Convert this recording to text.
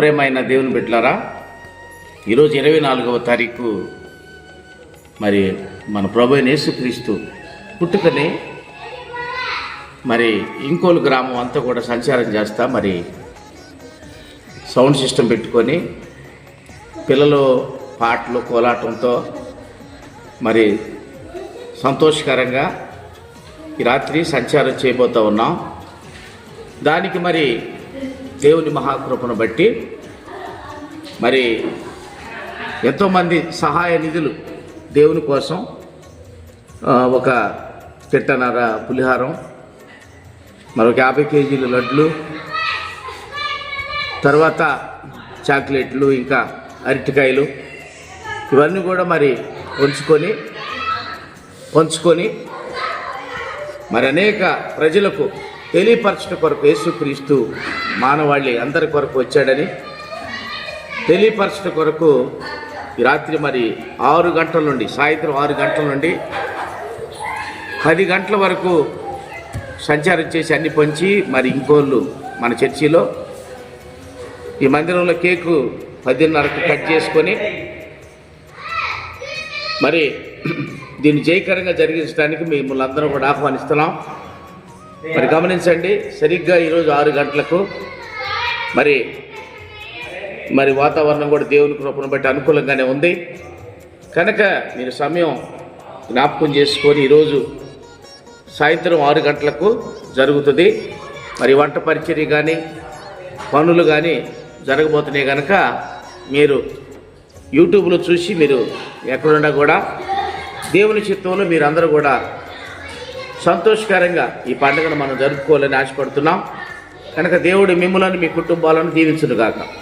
ప్రేమైన దేవుని బిడ్డలారా ఈరోజు ఇరవై నాలుగవ తారీఖు మరి మన ప్రభు యేసుక్రీస్తు పుట్టుకని మరి ఇంకోలు గ్రామం అంతా కూడా సంచారం చేస్తా మరి సౌండ్ సిస్టమ్ పెట్టుకొని పిల్లలు పాటలు కోలాటంతో మరి సంతోషకరంగా ఈ రాత్రి సంచారం చేయబోతూ ఉన్నాం. దానికి మరి దేవుని మహాకృపను బట్టి మరి ఎంతోమంది సహాయ నిధులు దేవుని కోసం ఒక తిట్టనర పులిహారం మరొక యాభై కేజీలు లడ్లు తర్వాత చాక్లెట్లు ఇంకా అరటికాయలు ఇవన్నీ కూడా మరి ఉంచుకొని పంచుకొని మరి అనేక ప్రజలకు తెలియపరచడం కొరకు యేసుక్రీస్తు మానవాళి అందరి కొరకు వచ్చాడని తెలియపరచడం కొరకు రాత్రి మరి ఆరు గంటల నుండి సాయంత్రం ఆరు గంటల నుండి పది గంటల వరకు సంచారం చేసి అన్ని పంచి మరి ఇంకోళ్ళు మన చర్చిలో ఈ మందిరంలో కేకు పదిన్నరకు కట్ చేసుకొని మరి దీన్ని జయకరంగా జరిగించడానికి మిమ్మల్ని అందరూ కూడా ఆహ్వానిస్తున్నాం. మరి గమనించండి సరిగ్గా ఈరోజు ఆరు గంటలకు మరి మరి వాతావరణం కూడా దేవుని కృపను బట్టి అనుకూలంగానే ఉంది. కనుక మీరు సమయం జ్ఞాపకం చేసుకొని ఈరోజు సాయంత్రం ఆరు గంటలకు జరుగుతుంది. మరి వంట పరిచర్య కానీ పనులు కానీ జరగబోతున్నాయి కనుక మీరు యూట్యూబ్లో చూసి మీరు ఎక్కడున్నా కూడా దేవుని చిత్తంలో మీరందరూ కూడా సంతోషకరంగా ఈ పండుగను మనం జరుపుకోవాలని ఆశపడుతున్నాం. కనుక దేవుడు మిమ్మల్ని మీ కుటుంబాలను దీవించునుగాక.